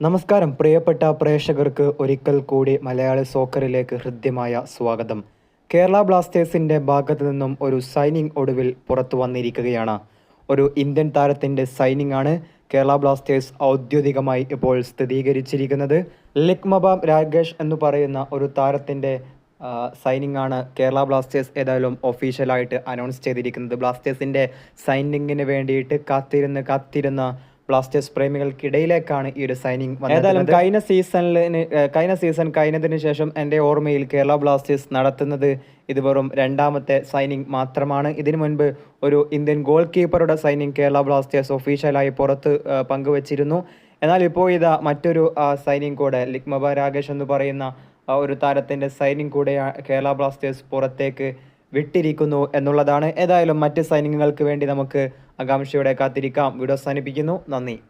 നമസ്കാരം. പ്രിയപ്പെട്ട പ്രേക്ഷകർക്ക് ഒരിക്കൽ കൂടി മലയാളി സോക്കറിലേക്ക് ഹൃദ്യമായ സ്വാഗതം. കേരള ബ്ലാസ്റ്റേഴ്സിന്റെ ഭാഗത്തു നിന്നും ഒരു സൈനിങ് ഒടുവിൽ പുറത്തു വന്നിരിക്കുകയാണ്. ഒരു ഇന്ത്യൻ താരത്തിന്റെ സൈനിങ് ആണ് കേരള ബ്ലാസ്റ്റേഴ്സ് ഔദ്യോഗികമായി ഇപ്പോൾ സ്ഥിരീകരിച്ചിരിക്കുന്നത്. ലിക്മബാം രാഗേഷ് എന്ന് പറയുന്ന ഒരു താരത്തിന്റെ സൈനിങ് ആണ് കേരള ബ്ലാസ്റ്റേഴ്സ് ഏതായാലും ഒഫീഷ്യലായിട്ട് അനൗൺസ് ചെയ്തിരിക്കുന്നത്. ബ്ലാസ്റ്റേഴ്സിന്റെ സൈനിങ്ങിന് വേണ്ടിയിട്ട് കാത്തിരുന്ന് കാത്തിരുന്ന ബ്ലാസ്റ്റേഴ്സ് പ്രേമികൾക്കിടയിലേക്കാണ് ഈ ഒരു സൈനിങ് ഏതായാലും കഴിഞ്ഞ സീസണിന് കഴിഞ്ഞ സീസൺ കഴിഞ്ഞതിന് ശേഷം എന്റെ ഓർമ്മയിൽ കേരള ബ്ലാസ്റ്റേഴ്സ് നടത്തുന്നത് ഇത് വെറും രണ്ടാമത്തെ സൈനിങ് മാത്രമാണ്. ഇതിനു മുൻപ് ഒരു ഇന്ത്യൻ ഗോൾ കീപ്പറുടെ സൈനിങ് കേരള ബ്ലാസ്റ്റേഴ്സ് ഒഫീഷ്യലായി പുറത്ത് പങ്കുവച്ചിരുന്നു. എന്നാൽ ഇപ്പോൾ ഇതാ മറ്റൊരു സൈനിങ് കൂടെ ലിക്മബ രാകേഷ് എന്ന് പറയുന്ന ഒരു താരത്തിന്റെ സൈനിങ് കൂടെ കേരള ബ്ലാസ്റ്റേഴ്സ് പുറത്തേക്ക് വിട്ടിരിക്കുന്നു എന്നുള്ളതാണ്. ഏതായാലും മറ്റ് സൈനിങ്ങുകൾക്ക് വേണ്ടി നമുക്ക് ആകാംക്ഷയോടെ കാത്തിരിക്കാം. വീഡിയോ അവസാനിപ്പിക്കുന്നു. നന്ദി.